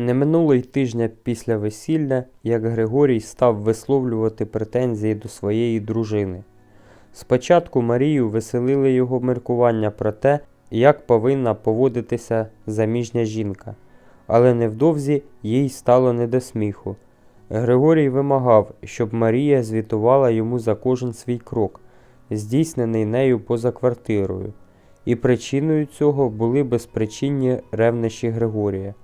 Не минуло й тижня після весілля, як Григорій став висловлювати претензії до своєї дружини. Спочатку Марію веселили його міркування про те, як повинна поводитися заміжня жінка, але невдовзі їй стало не до сміху. Григорій вимагав, щоб Марія звітувала йому за кожен свій крок, здійснений нею поза квартирою, і причиною цього були безпричинні ревнощі Григорія.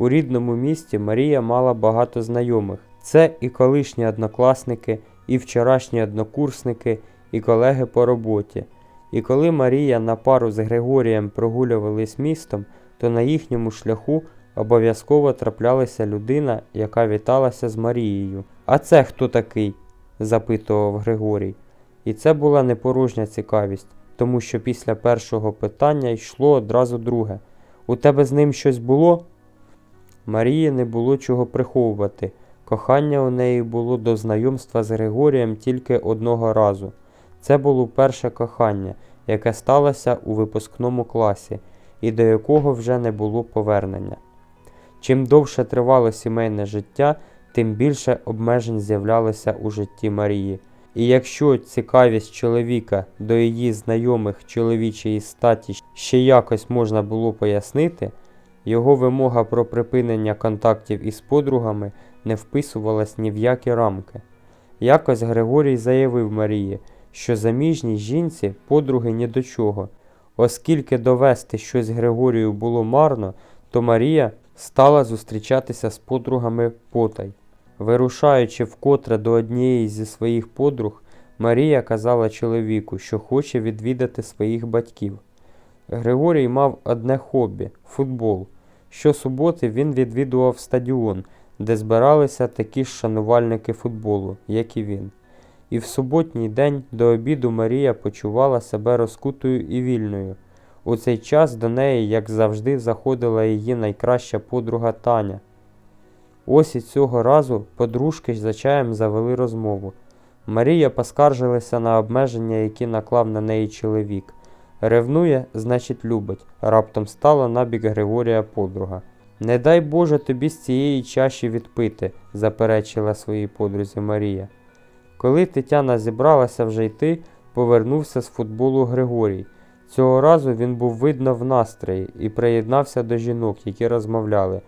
У рідному місті Марія мала багато знайомих. Це і колишні однокласники, і вчорашні однокурсники, і колеги по роботі. І коли Марія на пару з Григорієм прогулювались містом, то на їхньому шляху обов'язково траплялася людина, яка віталася з Марією. А це хто такий? запитував Григорій. І це була непорожня цікавість, тому що після першого питання йшло одразу друге. У тебе з ним щось було? Марії не було чого приховувати. Кохання у неї було до знайомства з Григорієм тільки одного разу. Це було перше кохання, яке сталося у випускному класі, і до якого вже не було повернення. Чим довше тривало сімейне життя, тим більше обмежень з'являлося у житті Марії. І якщо цікавість чоловіка до її знайомих чоловічої статі ще якось можна було пояснити, його вимога про припинення контактів із подругами не вписувалась ні в які рамки. Якось Григорій заявив Марії, що заміжній жінці подруги ні до чого. Оскільки довести щось Григорію було марно, то Марія стала зустрічатися з подругами потай. Вирушаючи вкотре до однієї зі своїх подруг, Марія казала чоловіку, що хоче відвідати своїх батьків. Григорій мав одне хобі футбол. Щосуботи він відвідував стадіон, де збиралися такі ж шанувальники футболу, як і він. І в суботній день до обіду Марія почувала себе розкутою і вільною. У цей час до неї, як завжди, заходила її найкраща подруга Таня. Ось і цього разу подружки за чаєм завели розмову. Марія поскаржилася на обмеження, які наклав на неї чоловік. Ревнує, значить, любить, раптом стала набік Григорія подруга. Не дай Боже тобі з цієї чаші відпити, заперечила своїй подрузі Марія. Коли Тетяна зібралася вже йти, повернувся з футболу Григорій. Цього разу він був видно в настрої і приєднався до жінок, які розмовляли.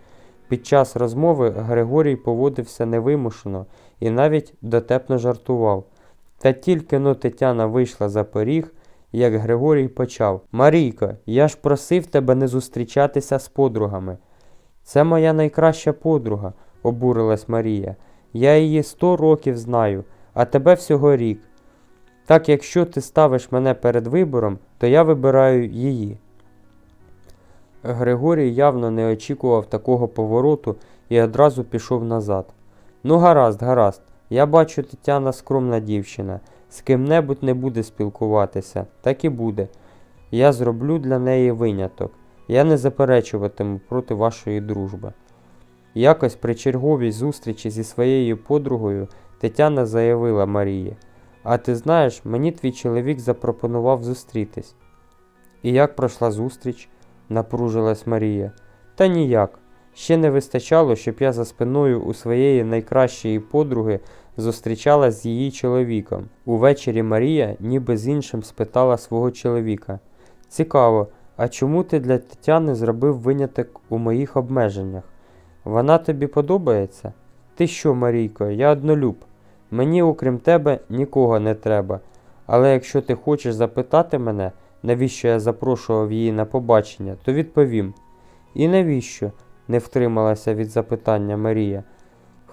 Під час розмови Григорій поводився невимушено і навіть дотепно жартував. Та тільки но Тетяна вийшла за поріг, як Григорій почав Марійко, я ж просив тебе не зустрічатися з подругами. Це моя найкраща подруга, обурилась Марія. Я її сто років знаю, а тебе всього рік. Так якщо ти ставиш мене перед вибором, то я вибираю її. Григорій явно не очікував такого повороту і одразу пішов назад. Ну, гаразд, гаразд. Я бачу, Тетяна скромна дівчина, з ким-небудь не буде спілкуватися, так і буде. Я зроблю для неї виняток. Я не заперечуватиму проти вашої дружби. Якось при черговій зустрічі зі своєю подругою Тетяна заявила Марії: А ти знаєш, мені твій чоловік запропонував зустрітись. І як пройшла зустріч? напружилась Марія. Та ніяк. Ще не вистачало, щоб я за спиною у своєї найкращої подруги зустрічалась з її чоловіком. Увечері Марія ніби з іншим спитала свого чоловіка. Цікаво, а чому ти для Тетяни зробив виняток у моїх обмеженнях? Вона тобі подобається? Ти що, Марійко, я однолюб. Мені, окрім тебе, нікого не треба. Але якщо ти хочеш запитати мене, навіщо я запрошував її на побачення, то відповім. І навіщо? не втрималася від запитання Марія.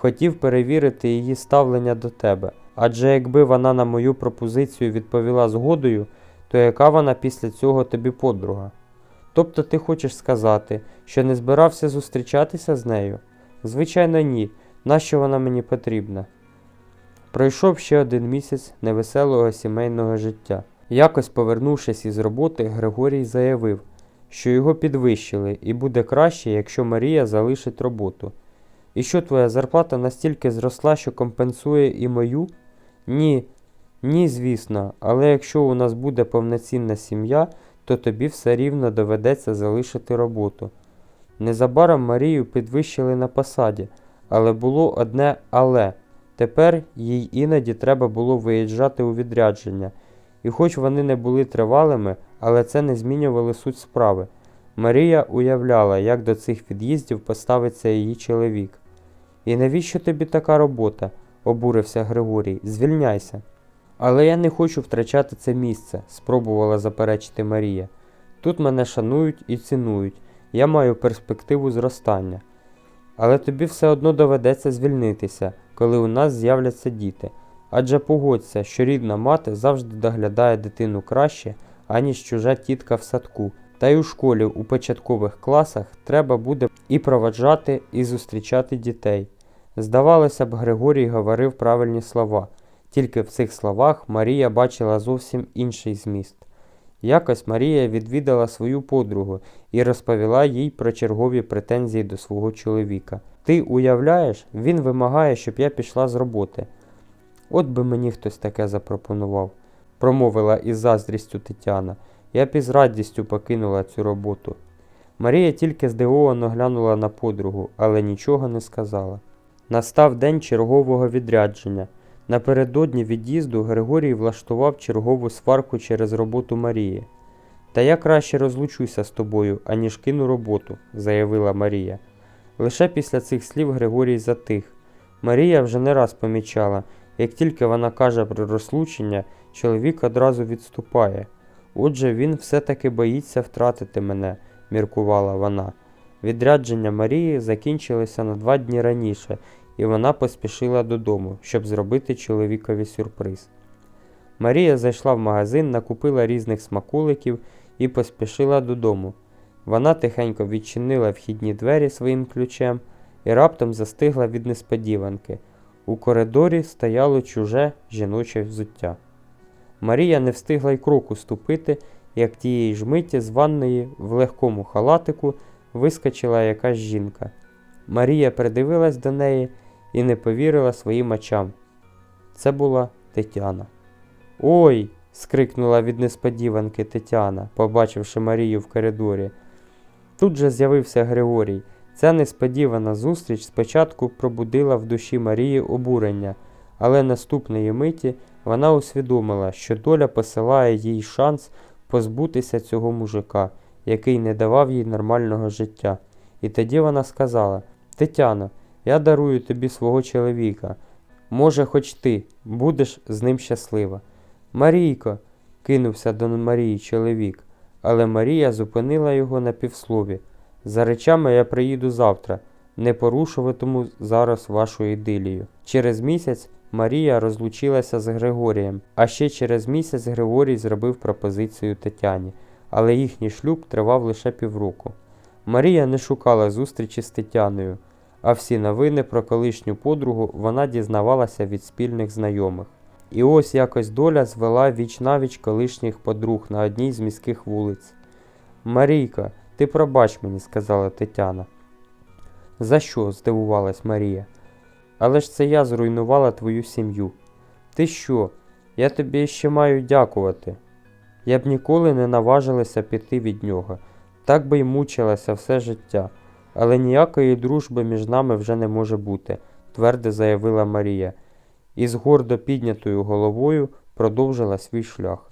Хотів перевірити її ставлення до тебе. Адже якби вона на мою пропозицію відповіла згодою, то яка вона після цього тобі подруга? Тобто ти хочеш сказати, що не збирався зустрічатися з нею? Звичайно, ні. Нащо вона мені потрібна? Пройшов ще один місяць невеселого сімейного життя. Якось повернувшись із роботи, Григорій заявив, що його підвищили і буде краще, якщо Марія залишить роботу. І що твоя зарплата настільки зросла, що компенсує і мою? Ні, ні, звісно, але якщо у нас буде повноцінна сім'я, то тобі все рівно доведеться залишити роботу. Незабаром Марію підвищили на посаді, але було одне але. Тепер їй іноді треба було виїжджати у відрядження. І хоч вони не були тривалими, але це не змінювало суть справи. Марія уявляла, як до цих від'їздів поставиться її чоловік. І навіщо тобі така робота? обурився Григорій. Звільняйся. Але я не хочу втрачати це місце, спробувала заперечити Марія. Тут мене шанують і цінують, я маю перспективу зростання. Але тобі все одно доведеться звільнитися, коли у нас з'являться діти. Адже погодься, що рідна мати завжди доглядає дитину краще, аніж чужа тітка в садку. Та й у школі у початкових класах треба буде і проваджати, і зустрічати дітей. Здавалося б, Григорій говорив правильні слова, тільки в цих словах Марія бачила зовсім інший зміст. Якось Марія відвідала свою подругу і розповіла їй про чергові претензії до свого чоловіка. Ти уявляєш, він вимагає, щоб я пішла з роботи. От би мені хтось таке запропонував, промовила із заздрістю Тетяна. Я б із радістю покинула цю роботу. Марія тільки здивовано глянула на подругу, але нічого не сказала. Настав день чергового відрядження. Напередодні від'їзду Григорій влаштував чергову сварку через роботу Марії. Та я краще розлучуся з тобою, аніж кину роботу, заявила Марія. Лише після цих слів Григорій затих. Марія вже не раз помічала, як тільки вона каже про розлучення, чоловік одразу відступає. Отже, він все-таки боїться втратити мене, міркувала вона. Відрядження Марії закінчилося на два дні раніше, і вона поспішила додому, щоб зробити чоловікові сюрприз. Марія зайшла в магазин, накупила різних смаколиків і поспішила додому. Вона тихенько відчинила вхідні двері своїм ключем і раптом застигла від несподіванки. У коридорі стояло чуже жіноче взуття. Марія не встигла й кроку ступити, як тієї ж миті з ванної в легкому халатику вискочила якась жінка. Марія придивилась до неї і не повірила своїм очам. Це була Тетяна. Ой. скрикнула від несподіванки Тетяна, побачивши Марію в коридорі. Тут же з'явився Григорій. Ця несподівана зустріч спочатку пробудила в душі Марії обурення, але наступної миті вона усвідомила, що доля посилає їй шанс позбутися цього мужика, який не давав їй нормального життя. І тоді вона сказала: Тетяно, я дарую тобі свого чоловіка. Може, хоч ти будеш з ним щаслива. Марійко, кинувся до Марії чоловік, але Марія зупинила його на півслові. За речами я приїду завтра, не порушуватиму зараз вашу ідилію. Через місяць Марія розлучилася з Григорієм, а ще через місяць Григорій зробив пропозицію Тетяні, але їхній шлюб тривав лише півроку. Марія не шукала зустрічі з Тетяною, а всі новини про колишню подругу вона дізнавалася від спільних знайомих. І ось якось доля звела віч навіч колишніх подруг на одній з міських вулиць. Марійка, ти пробач мені, сказала Тетяна. За що? здивувалась Марія. Але ж це я зруйнувала твою сім'ю. Ти що? Я тобі ще маю дякувати. Я б ніколи не наважилася піти від нього, так би й мучилася все життя, але ніякої дружби між нами вже не може бути, твердо заявила Марія, і з гордо піднятою головою продовжила свій шлях.